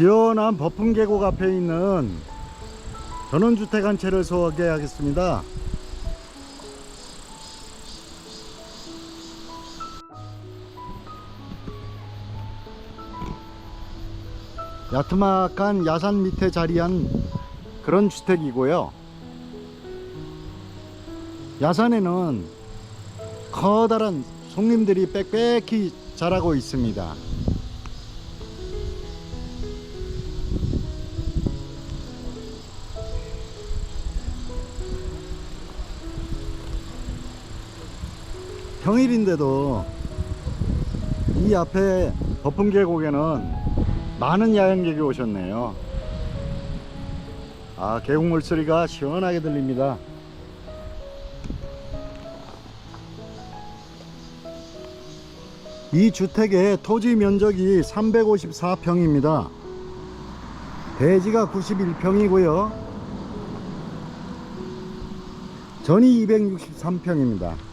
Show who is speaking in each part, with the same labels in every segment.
Speaker 1: 시원한 버풍 계곡 앞에 있는 전원주택 한 채를 소개하겠습니다. 야트막한 야산 밑에 자리한 그런 주택이고요. 야산에는 커다란 송림들이 빽빽히 자라고 있습니다. 평일인데도 이 앞에 버풍 계곡에는 많은 야영객이 오셨네요. 아, 계곡 물 소리가 시원하게 들립니다. 이 주택의 토지 면적이 354평입니다. 대지가 91평이고요. 전이 263평입니다.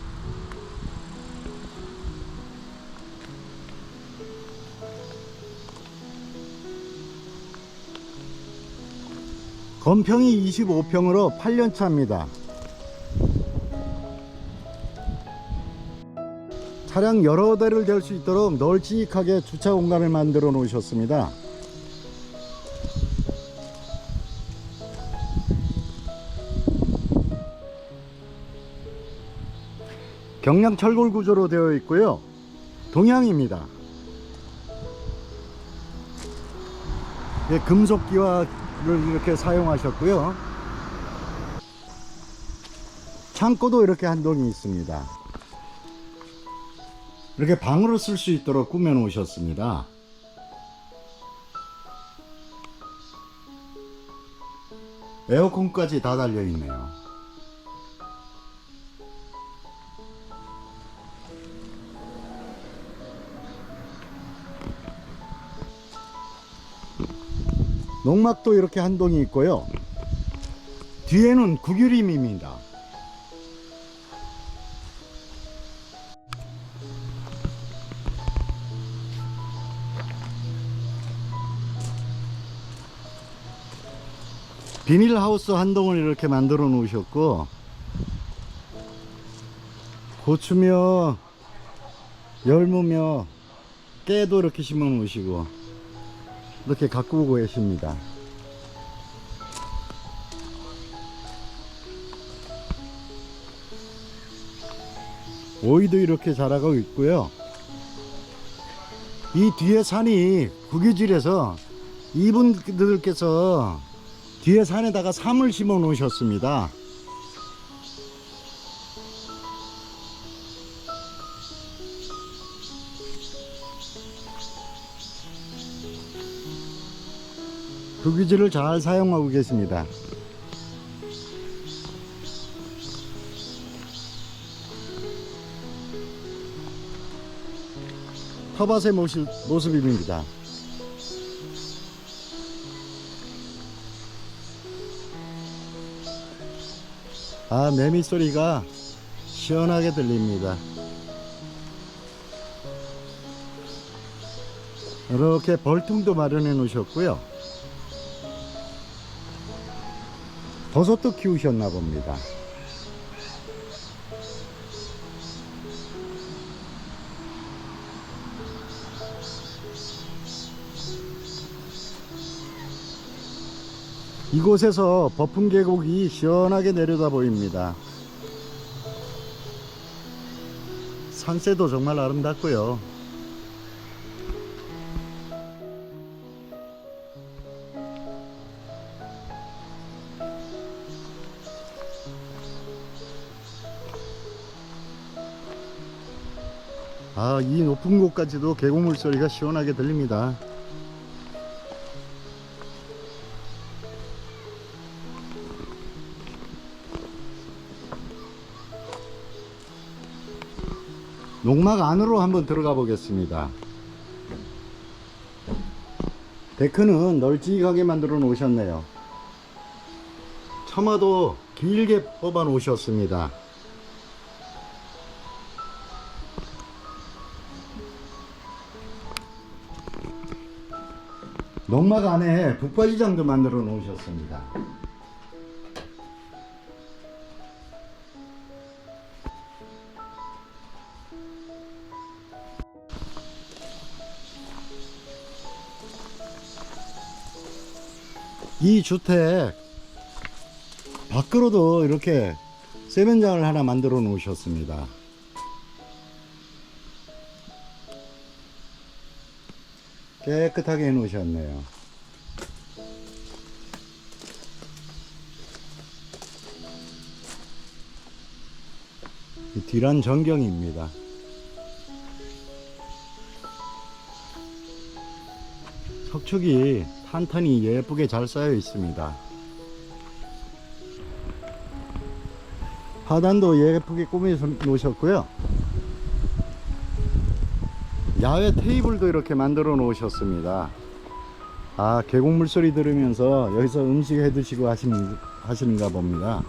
Speaker 1: 건평이 25평으로 8년 차입니다. 차량 여러 대를 댈 수 있도록 널찍하게 주차 공간을 만들어 놓으셨습니다. 경량 철골 구조로 되어 있고요. 동양입니다. 예, 금속기와를 이렇게 사용하셨고요. 창고도 이렇게 한 동이 있습니다. 이렇게 방으로 쓸 수 있도록 꾸며 놓으셨습니다. 에어컨까지 다 달려 있네요. 농막도 이렇게 한 동이 있고요. 뒤에는 구규림입니다. 비닐하우스 한 동을 이렇게 만들어 놓으셨고 고추며 열무며 깨도 이렇게 심어 놓으시고 이렇게 가꾸고 계십니다 오이도 이렇게 자라고 있고요 이 뒤에 산이 구기질에서 이분들께서 뒤에 산에다가 삼을 심어 놓으셨습니다. 두기질을 잘 사용하고 계십니다. 터밭의 모습, 모습입니다. 아, 매미 소리가 시원하게 들립니다. 이렇게 벌통도 마련해 놓으셨고요. 버섯도 키우셨나 봅니다. 이곳에서 버풍 계곡이 시원하게 내려다 보입니다. 산세도 정말 아름답고요. 아, 이 높은 곳까지도 계곡물 소리가 시원하게 들립니다. 농막 안으로 한번 들어가 보겠습니다. 데크는 널찍하게 만들어 놓으셨네요. 처마도 길게 뽑아 놓으셨습니다. 농막 안에 북바지장도 만들어 놓으셨습니다. 이 주택 밖으로도 이렇게 세면장을 하나 만들어 놓으셨습니다. 깨끗하게 해 놓으셨네요. 이 뒤란 전경입니다. 석축이 탄탄히 예쁘게 잘 쌓여 있습니다. 하단도 예쁘게 꾸며 놓으셨고요. 야외 테이블도 이렇게 만들어 놓으셨습니다. 아, 계곡 물 소리 들으면서 여기서 음식 해 드시고 하시는, 하시는가 봅니다.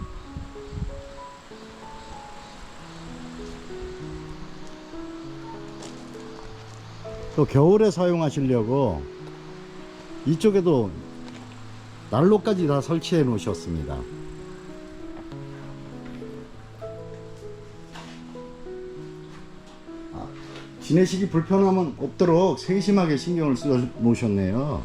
Speaker 1: 또 겨울에 사용하시려고 이쪽에도 난로까지 다 설치해 놓으셨습니다. 지내시기 불편함은 없도록 세심하게 신경을 써 놓으셨네요.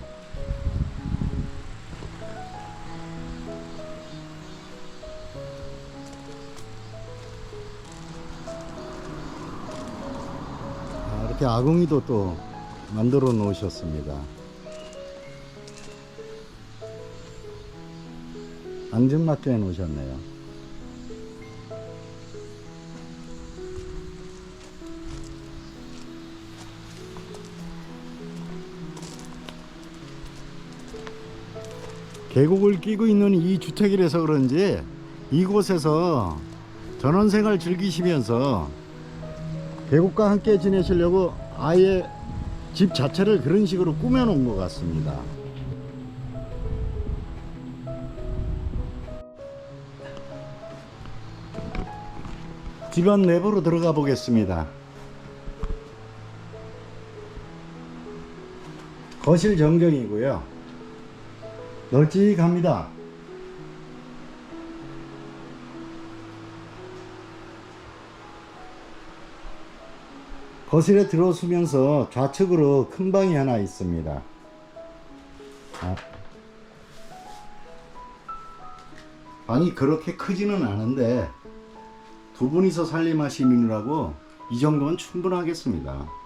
Speaker 1: 아, 이렇게 아궁이도 또 만들어 놓으셨습니다. 앙증맞게 해 놓으셨네요. 계곡을 끼고 있는 이 주택이라서 그런지 이곳에서 전원생활 즐기시면서 계곡과 함께 지내시려고 아예 집 자체를 그런 식으로 꾸며 놓은 것 같습니다. 집안 내부로 들어가 보겠습니다. 거실 전경이고요. 널찍합니다. 거실에 들어서면서 좌측으로 큰 방이 하나 있습니다. 아. 방이 그렇게 크지는 않은데 두 분이서 살림하시느라고 이 정도면 충분하겠습니다.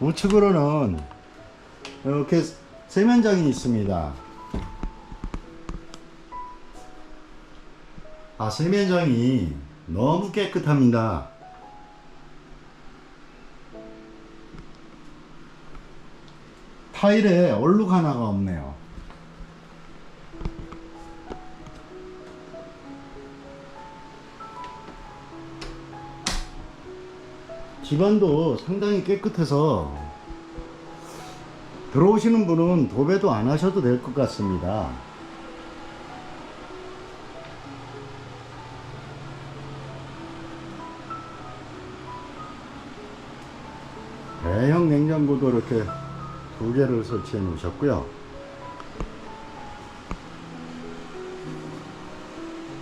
Speaker 1: 우측으로는 이렇게 세면장이 있습니다. 아, 세면장이 너무 깨끗합니다. 타일에 얼룩 하나가 없네요. 집안도 상당히 깨끗해서 들어오시는 분은 도배도 안 하셔도 될 것 같습니다. 대형 냉장고도 이렇게 두 개를 설치해 놓으셨고요.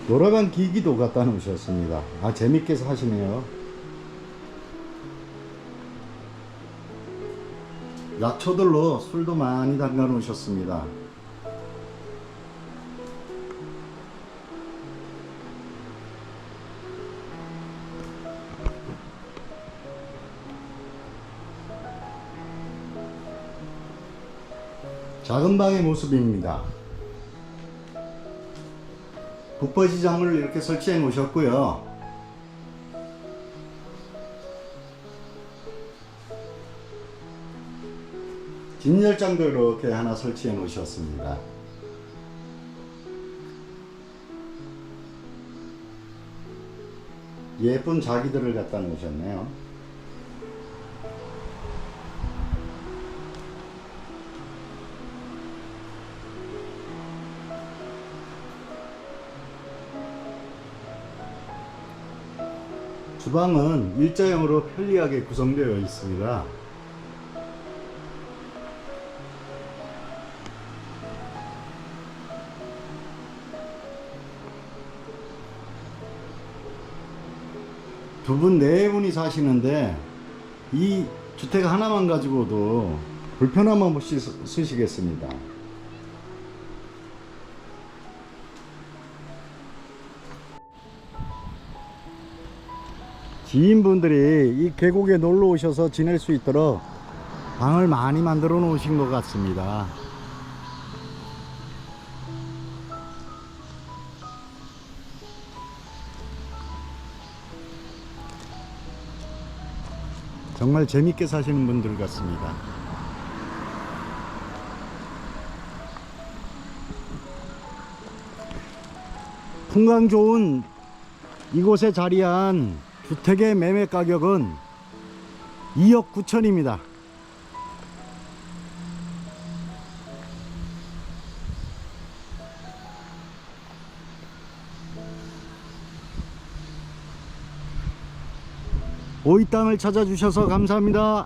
Speaker 1: 노래방 기기도 갖다 놓으셨습니다. 아, 재밌게 사시네요. 약초들로 술도 많이 담가 놓으셨습니다. 작은 방의 모습입니다. 북버지장을 이렇게 설치해 놓으셨고요. 진열장도 이렇게 하나 설치해 놓으셨습니다. 예쁜 자기들을 갖다 놓으셨네요. 주방은 일자형으로 편리하게 구성되어 있습니다. 두 분, 네 분이 사시는데 이 주택 하나만 가지고도 불편함 없이 쓰- 쓰시겠습니다. 지인분들이 이 계곡에 놀러 오셔서 지낼 수 있도록 방을 많이 만들어 놓으신 것 같습니다. 정말 재밌게 사시는 분들 같습니다. 풍광 좋은 이곳에 자리한 주택의 매매 가격은 2억 9천입니다. 오이 땅을 찾아주셔서 감사합니다.